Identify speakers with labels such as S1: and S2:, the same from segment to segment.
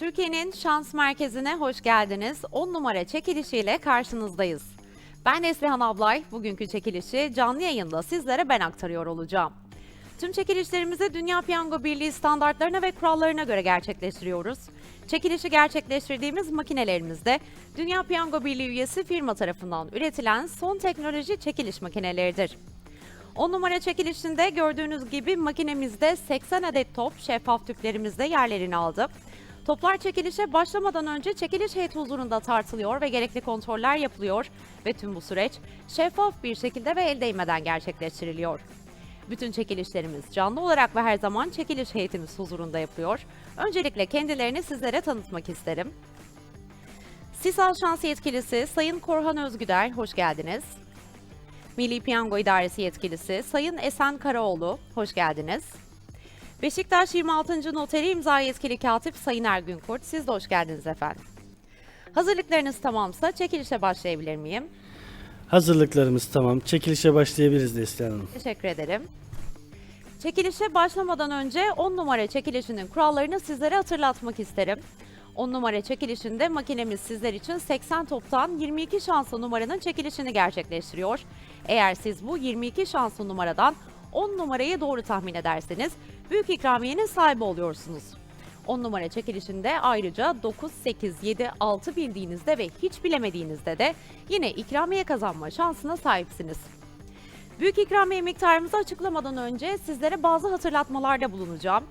S1: Türkiye'nin şans merkezine hoş geldiniz. 10 numara çekilişiyle karşınızdayız. Ben Neslihan Ablay. Bugünkü çekilişi canlı yayında sizlere ben aktarıyor olacağım. Tüm çekilişlerimizi Dünya Piyango Birliği standartlarına ve kurallarına göre gerçekleştiriyoruz. Çekilişi gerçekleştirdiğimiz makinelerimizde Dünya Piyango Birliği üyesi firma tarafından üretilen son teknoloji çekiliş makineleridir. 10 numara çekilişinde gördüğünüz gibi makinemizde 80 adet top şeffaf tüplerimizde yerlerini aldı. Toplar çekilişe başlamadan önce çekiliş heyeti huzurunda tartılıyor ve gerekli kontroller yapılıyor ve tüm bu süreç şeffaf bir şekilde ve el değmeden gerçekleştiriliyor. Bütün çekilişlerimiz canlı olarak ve her zaman çekiliş heyetimiz huzurunda yapılıyor. Öncelikle kendilerini sizlere tanıtmak isterim. Sisal Şans Yetkilisi Sayın Korhan Özgüder, hoş geldiniz. Milli Piyango İdaresi Yetkilisi Sayın Esen Karaoğlu, hoş geldiniz. Beşiktaş 26. Noteri İmza Yetkili Katip Sayın Ergün Kurt, siz de hoş geldiniz efendim. Hazırlıklarınız tamamsa çekilişe başlayabilir miyim?
S2: Hazırlıklarımız tamam. Çekilişe başlayabiliriz Neslihan Hanım.
S1: Teşekkür ederim. Çekilişe başlamadan önce 10 numara çekilişinin kurallarını sizlere hatırlatmak isterim. 10 numara çekilişinde makinemiz sizler için 80 toptan 22 şanslı numaranın çekilişini gerçekleştiriyor. Eğer siz bu 22 şanslı numaradan 10 numarayı doğru tahmin ederseniz büyük ikramiyenin sahibi oluyorsunuz. 10 numara çekilişinde ayrıca 9, 8, 7, 6 bildiğinizde ve hiç bilemediğinizde de yine ikramiye kazanma şansına sahipsiniz. Büyük ikramiye miktarımızı açıklamadan önce sizlere bazı hatırlatmalarda bulunacağım.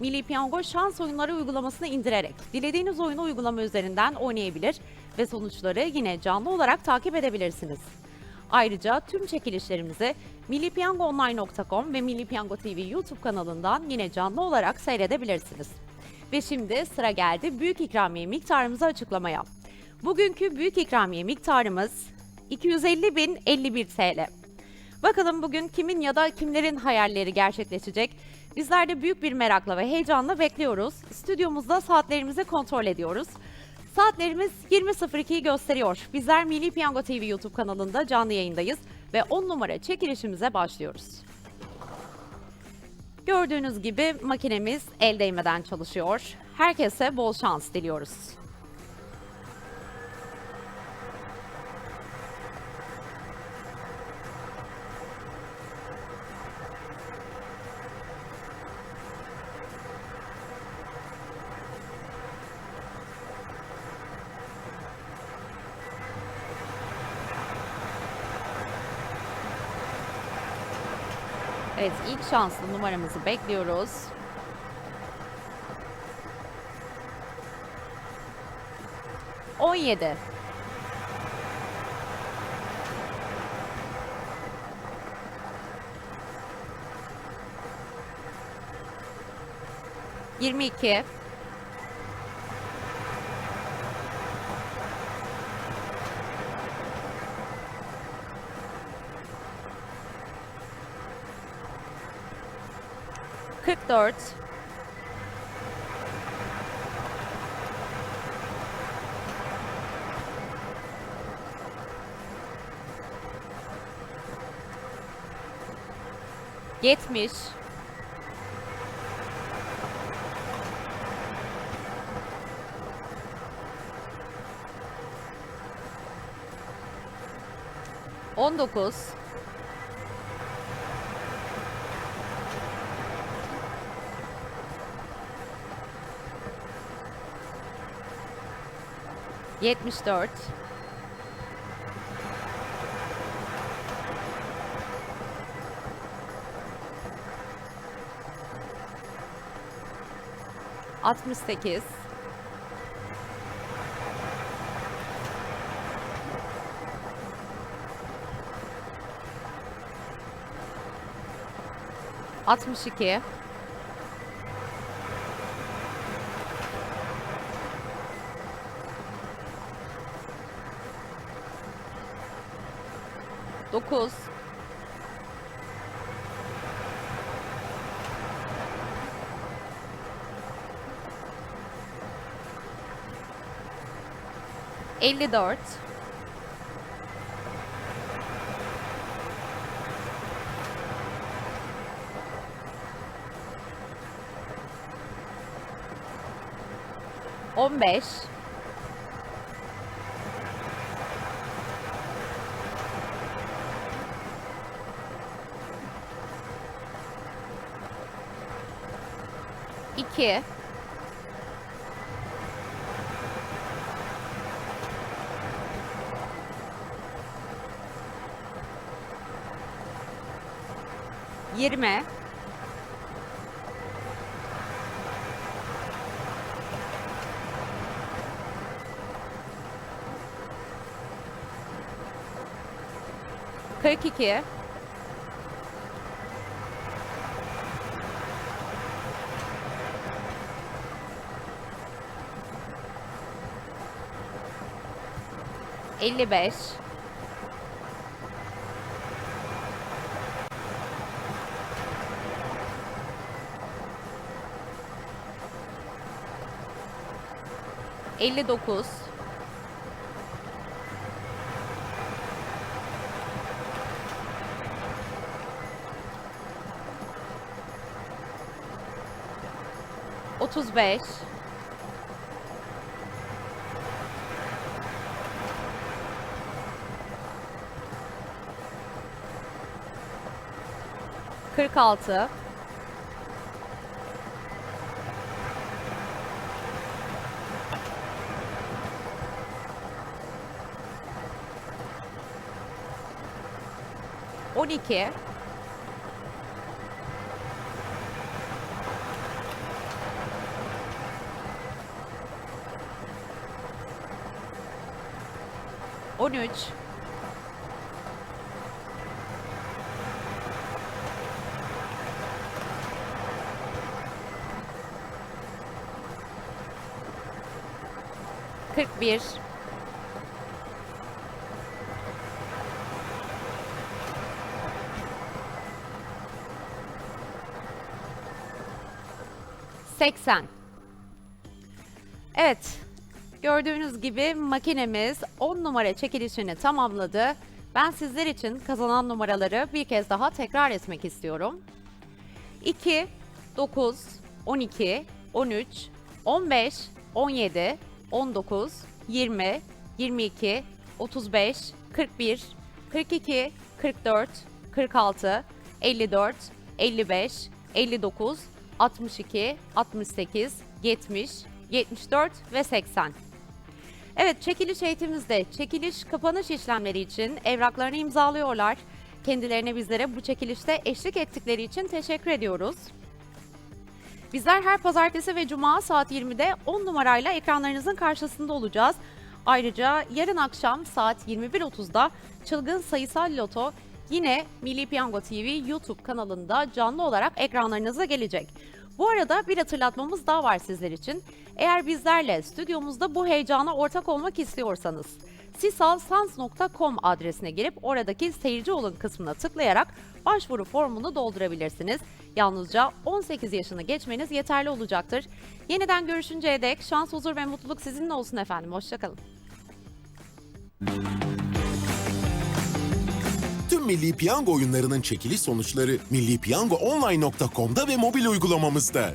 S1: Milli Piyango şans oyunları uygulamasını indirerek dilediğiniz oyunu uygulama üzerinden oynayabilir ve sonuçları yine canlı olarak takip edebilirsiniz. Ayrıca tüm çekilişlerimizi millipiyangoonline.com ve Milli Piyango TV YouTube kanalından yine canlı olarak seyredebilirsiniz. Ve şimdi sıra geldi büyük ikramiye miktarımızı açıklamaya. Bugünkü büyük ikramiye miktarımız 250.051 TL. Bakalım bugün kimin ya da kimlerin hayalleri gerçekleşecek? Bizler de büyük bir merakla ve heyecanla bekliyoruz. Stüdyomuzda saatlerimizi kontrol ediyoruz. Saatlerimiz 20.02'yi gösteriyor. Bizler Milli Piyango TV YouTube kanalında canlı yayındayız ve 10 numara çekilişimize başlıyoruz. Gördüğünüz gibi makinemiz el değmeden çalışıyor. Herkese bol şans diliyoruz. Evet ilk şanslı numaramızı bekliyoruz. On yedi. Yirmi iki. Kırk dört. Yetmiş. On dokuz. Yetmiş 9. Elli dört. On beş. 2 20 42 55 59 35 46 12 13 41 80 Evet, gördüğünüz gibi makinemiz 10 numara çekilişini tamamladı. Ben sizler için kazanan numaraları bir kez daha tekrar etmek istiyorum. 2, 9, 12, 13, 15, 17, 19, 20, 22, 35, 41, 42, 44, 46, 54, 55, 59, 62, 68, 70, 74 ve 80. Evet, çekiliş eğitimimizde çekiliş kapanış işlemleri için evraklarını imzalıyorlar. Kendilerine bizlere bu çekilişte eşlik ettikleri için teşekkür ediyoruz. Bizler her pazartesi ve cuma saat 20'de 10 numarayla ekranlarınızın karşısında olacağız. Ayrıca yarın akşam saat 21.30'da Çılgın Sayısal Loto yine Milli Piyango TV YouTube kanalında canlı olarak ekranlarınıza gelecek. Bu arada bir hatırlatmamız daha var sizler için. Eğer bizlerle stüdyomuzda bu heyecana ortak olmak istiyorsanız sisalsans.com adresine girip oradaki seyirci olun kısmına tıklayarak başvuru formunu doldurabilirsiniz. Yalnızca 18 yaşını geçmeniz yeterli olacaktır. Yeniden görüşünceye dek şans, huzur ve mutluluk sizinle olsun efendim. Hoşçakalın.
S3: Tüm Milli Piyango oyunlarının çekiliş sonuçları millipiyangoonline.com'da ve mobil uygulamamızda.